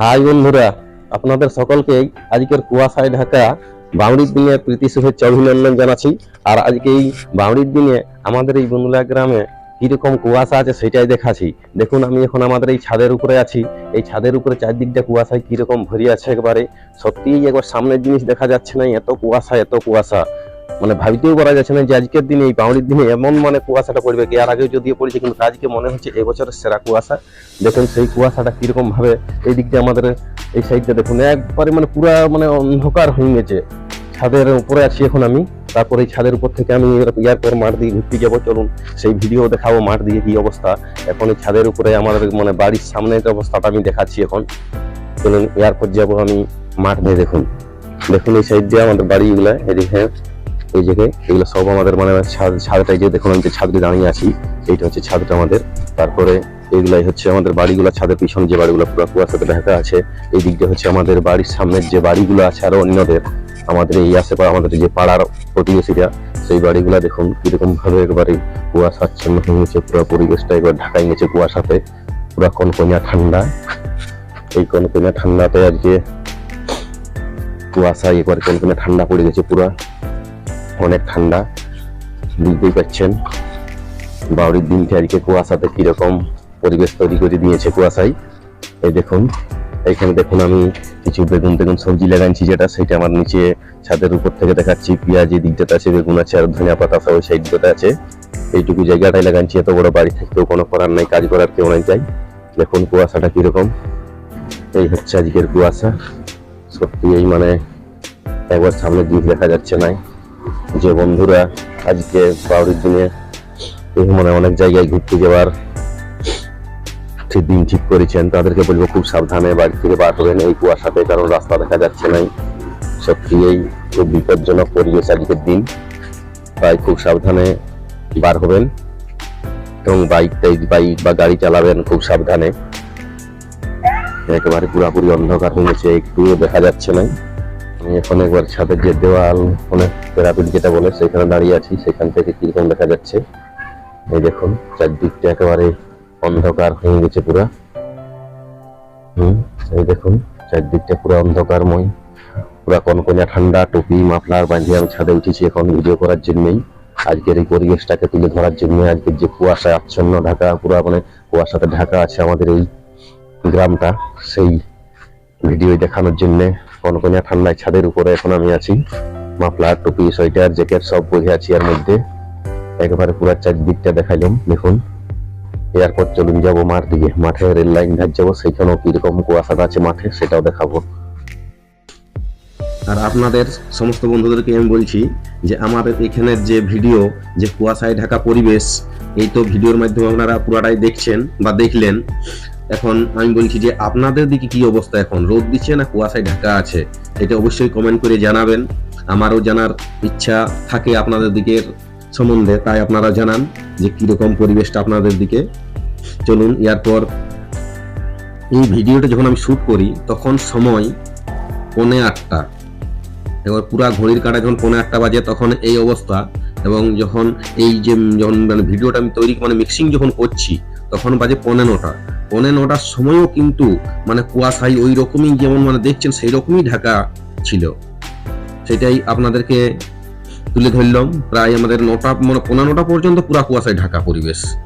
High বন্ধুরা, আপনাদের সকলকে আজকের কুয়াশায় ঢাকা বাউড়ির দিনের প্রীতি শুভেচ্ছা অভিনন্দন জানাচ্ছি। আর আজকে এই বাউড়ির দিনে আমাদের এই বন্ধুলা গ্রামে কীরকম কুয়াশা আছে সেটাই দেখাচ্ছি। দেখুন, আমি এখন আমাদের এই ছাদের উপরে আছি। এই ছাদের উপরে চারদিকটা কুয়াশায় কীরকম ভরে আছে একবারে। সত্যিই একবার সামনের জিনিস দেখা যাচ্ছে না, এত কুয়াশা এত কুয়াশা। মানে ভাবিতেও করা যাচ্ছে না যে আজকের দিনে, এই বাউড়ির দিনে এমন মানে কুয়াশাটা পড়বে কি? আর আগেও যদিও পড়েছে, কিন্তু আজকে মনে হচ্ছে এবছরের সেরা কুয়াশা। দেখুন, সেই কুয়াশাটা কীরকম ভাবে এই দিক দিয়ে আমাদের এই সাইডটা দেখুন, একবারে মানে পুরা মানে অন্ধকার হয়ে গেছে। ছাদের উপরে আছি এখন আমি। তারপরে এই ছাদের উপর থেকে আমি এয়ারপোর্ট মাঠ দিয়ে ঘুরতে যাব। চলুন, সেই ভিডিও দেখাবো মাঠ দিয়ে কি অবস্থা। এখন এই ছাদের উপরে আমাদের মানে বাড়ির সামনের অবস্থাটা আমি দেখাচ্ছি এখন। চলুন এয়ারপোর্ট যাব আমি মাঠ দিয়ে দেখুন। দেখুন এই সাইড দিয়ে আমাদের বাড়িগুলা, এদিকে এই জায়গায় এগুলো সব আমাদের মানে ছাদ ছাদটাই যে দেখুন আমি যে ছাদে দাঁড়িয়ে আছি, এইটা হচ্ছে ছাদটা আমাদের। তারপরে এইগুলাই হচ্ছে আমাদের বাড়িগুলো, ছাদের পিছনে যে বাড়িগুলো পুরো কুয়াশাতে ঢাকা আছে, এই দিকটা হচ্ছে আমাদের বাড়ির সামনের যে বাড়িগুলো আছে আরও অন্যদের, আমাদের এই আশেপাশে আমাদের যে পাড়ার প্রতিবেশীরা, সেই বাড়িগুলো দেখুন কীরকম ভাবে একবারে কুয়াশাচ্ছন্ন হয়ে গেছে, পুরো পরিবেশটা একবার ঢাকাই গেছে কুয়াশাতে, পুরো কনকনিয়া ঠান্ডা। এই কনকনিয়া ঠান্ডাতে আজকে কুয়াশায় একবার কনকনিয়া ঠান্ডা পড়ে গেছে পুরো। অনেক ঠান্ডা। বুঝতেই পারছেন, বাউরির দিনটা আজকে কুয়াশাতে কীরকম পরিবেশ তৈরি করে দিয়েছে কুয়াশায়। এই দেখুন এইখানে দেখুন আমি কিছু বেগুন বেগুন সবজি লাগাইছি যেটা, সেটা আমার নিচে ছাদের উপর থেকে দেখাচ্ছি, পেঁয়াজ এই দিকটাতে আছে, বেগুন আছে, আর ধনিয়া পাতা সব ওই সাইডটাতে আছে। এইটুকু জায়গাটাই লাগাচ্ছি এত বড় বাড়ি থাকতেও কোনো করার নাই, কাজ করার কেউ নাই চাই দেখুন কুয়াশাটা কীরকম। এই হচ্ছে আজকের কুয়াশা। সত্যি এই মানে একবার সামনে দিক দেখা যাচ্ছে নাই। যে বন্ধুরা, আজকে বাউরির দিনে এই মানে অনেক জায়গায় ঘুরতে যাওয়ার দিন ঠিক করেছেন, তাদেরকে বলব খুব সাবধানে বাড়ি থেকে বার হবেন এই কুয়াশাতে, কারণ রাস্তা দেখা যাচ্ছে নাই সত্যি এই খুব বিপজ্জনক পরিবেশ আজকের দিন। তাই খুব সাবধানে বার হবেন এবং বাইক টাইক বাইক বা গাড়ি চালাবেন খুব সাবধানে। একেবারে পুরাপুরি অন্ধকার হয়েছে একটুও দেখা যাচ্ছে না। আমি এখন একবার ছাদের যে দেওয়াল মানে প্যারাপিট যেটা বলে, সেখানে দাঁড়িয়ে আছি। সেখান থেকে কীরকম দেখা যাচ্ছে? এই দেখুন, চারদিকটা একেবারে অন্ধকার হয়ে গেছে পুরা। হুম, এই দেখুন, চারদিকটা পুরো অন্ধকারময়। পুরা কনকনিয়া ঠান্ডা, টুপি, মাফলার বাঁধিয়ে আমি ছাদে উঠেছি এখন ভিডিও করার জন্যই। আজকের এই পরিবেশটাকে তুলে ধরার জন্য আজকের যে কুয়াশায় আচ্ছন্ন ঢাকা, পুরো মানে কুয়াশাতে ঢাকা আছে আমাদের এই গ্রামটা। সেই ভিডিও দেখানোর জন্য কনকনিয়া ঠান্ডায় ছাদের উপরে এখন আমি আছি। মাফলার টুপি, সোয়েটার, জ্যাকেট সব পরে আছি এর মধ্যে। একেবারে পুরো চারদিকটা দেখাইলাম, দেখুন। এয়ারপোর্ট চলুন যাব মাঠ দিকে। মাঠে রেল লাইন ধার যাব সেইখানেও কীরকম কুয়াশাটা আছে মাঠে সেটাও দেখাবো। আর আপনাদের সমস্ত বন্ধুদেরকে আমি বলছি যে আমাদের এখানের যে ভিডিও, যে কুয়াশায় ঢাকা পরিবেশ, এই তো ভিডিওর মাধ্যমে আপনারা পুরাটাই দেখছেন বা দেখলেন। এখন আমি বলছি যে আপনাদের দিকে কি অবস্থা এখন? রোদ দিচ্ছে না? কুয়াশায় ঢাকা আছে। এটা অবশ্যই কমেন্ট করে জানাবেন। আমারও জানার ইচ্ছা থাকে আপনাদের দিকের সম্বন্ধে, তাই আপনারা জানান যে কীরকম পরিবেশটা আপনাদের দিকে। চলুন, এরপর এই ভিডিওটা যখন আমি শুট করি, তখন সময় পৌনে আটটা। এবার পুরা ঘড়ির কাঁটা যখন পনে আটটা বাজে, তখন এই অবস্থা। এবং যখন এই যে, যখন মানে ভিডিওটা আমি তৈরি মানে মিক্সিং যখন করছি, তখন বাজে পৌনে নটা। পৌনে নটার সময়ও কিন্তু মানে কুয়াশায় ওই রকমই যেমন মানে দেখছেন সেই রকমই ঢাকা ছিল। সেটাই আপনাদেরকে তুলে ধরলাম। প্রায় আমাদের নটা মানে পনেরো নটা পর্যন্ত পুরা কুয়াশায় ঢাকা পরিবেশ।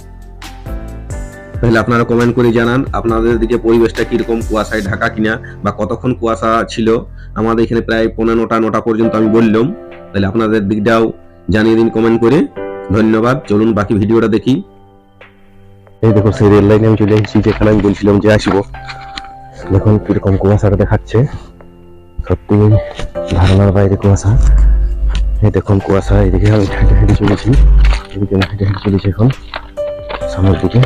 তাহলে আপনারা কমেন্ট করে জানান, আপনাদের দিকে পরিবেশটা কীরকম, কুয়াশায় ঢাকা কিনা বা কতক্ষণ কুয়াশা ছিল। আমাদের এখানে প্রায় পনেরো নটা নটা পর্যন্ত আমি বললাম। তাহলে আপনাদের দিকটাও জানিয়ে দিন কমেন্ট করে। ধন্যবাদ। চলুন বাকি ভিডিওটা দেখি। এই দেখো সেই রেল লাইনে আমি চলে এসেছি, যেখানে আমি বলছিলাম যে আসব। দেখুন কীরকম কুয়াশাটা দেখাচ্ছে। সত্যি ধারণার বাইরে কুয়াশা। এই দেখুন কুয়াশা, এদিকে আমি হেঁটে হেঁটে চলেছি। হেঁটে হেঁটে চলেছি এখন, সামনের দিকে।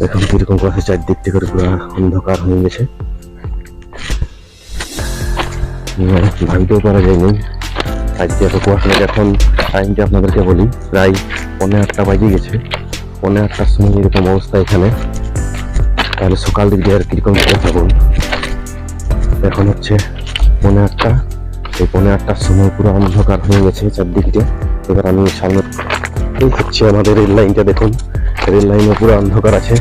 দেখুন কীরকম কুয়াশা, চারদিক থেকে পুরো অন্ধকার হয়ে গেছে। ভাবিতেও পারা যায়নি। আজকে এত কুয়াশা এখন টাইমটা আপনাদেরকে বলি, প্রায় পনেরো আটটা বাজে গেছে। পনেরো আটটার সময় এরকম অবস্থা এখানে, তাহলে সকাল দিক দিয়ে আর কীরকম বলুন? এখন হচ্ছে পনেরো আটটা। এই পনেরো আটটার সময় পুরো অন্ধকার হয়ে গেছে চারদিকটা এবার আমি সামনে এই হচ্ছে আমাদের রেল লাইনটা দেখুন। রেল লাইনে পুরো অন্ধকার আছে।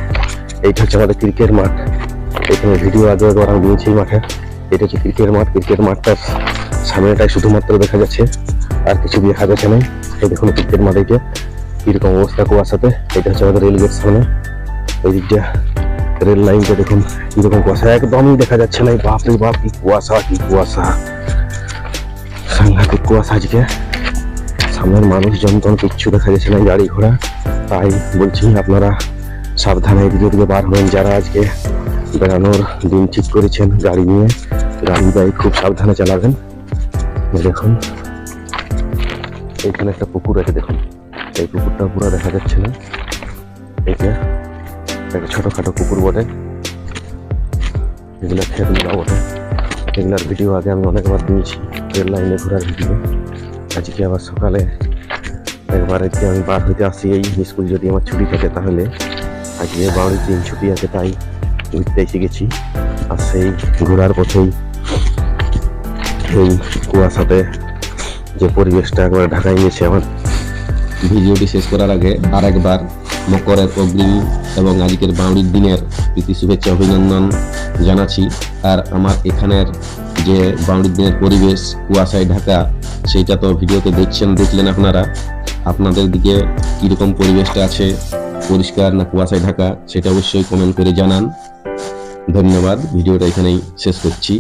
এইটা হচ্ছে আমাদের ক্রিকেট মাঠ। এখানে ভিডিও আগে একবার আমি এই মাঠে। এটা হচ্ছে ক্রিকেট মাঠ। ক্রিকেট মাঠটার সামনেটাই শুধুমাত্র দেখা যাচ্ছে। আর কিছু দেখা যাচ্ছে না। এই দেখুন ক্রিকেট মাঠে কীরকম অবস্থা কুয়াশাতে, এটা হচ্ছে আমাদের রেলগেট সামনে। ওই দিকটা রেল লাইনটা দেখুন, কীরকম কুয়াশা, একদমই দেখা যাচ্ছে না। বাপ রে বাপ, কি কুয়াশা কি কুয়াশা। সাংঘাতিক কুয়াশা আজকে। সামনের মানুষ জনতন কিচ্ছু দেখা যাচ্ছে না গাড়ি ঘোড়া। তাই বলছি আপনারা সাবধানে এদিকে ওদিকে বার হবেন। যারা আজকে বেড়ানোর দিন ঠিক করেছেন গাড়ি নিয়ে, গাড়ি বাইক খুব সাবধানে চালাবেন। দেখুন, এইখানে একটা পুকুর আছে, দেখুন। এই পুকুরটা পুরো দেখা যাচ্ছে না। এটা একটা ছোটখাটো পুকুর বটে। এগুলো খেতগুলো বটে। এগুলার ভিডিও আগে আমি অনেকবার দিয়েছি। রেল লাইনে ঘোরার ভিডিও আজকে আবার সকালে একবার আজকে আমি বার হইতে আসি এই স্কুল যদি আমার ছুটি থাকে তাহলে। আজকে বাড়ির দিন ছুটি আছে তাই ঘুরতে এসে গেছি। আর সেই ঘোরার পথেই এই কুয়াশাতে যে পরিবেশটা একবার ঢাকায় নিয়েছে আমার ভিডিওটি শেষ করার আগে আর একবার মকরের অগ্রিম এবং আজকের বাউরির দিনের প্রীতি শুভেচ্ছা অভিনন্দন জানাচ্ছি। আর আমার এখানের যে বাউরির দিনের পরিবেশ, কুয়াশায় ঢাকা, সেইটা তো ভিডিওতে দেখছেন, দেখলেন আপনারা। আপনাদের দিকে কীরকম পরিবেশটা আছে, পরিষ্কার না কুয়াশায় ঢাকা, সেটা অবশ্যই কমেন্ট করে জানান। ধন্যবাদ, ভিডিওটা এখানেই শেষ করছি।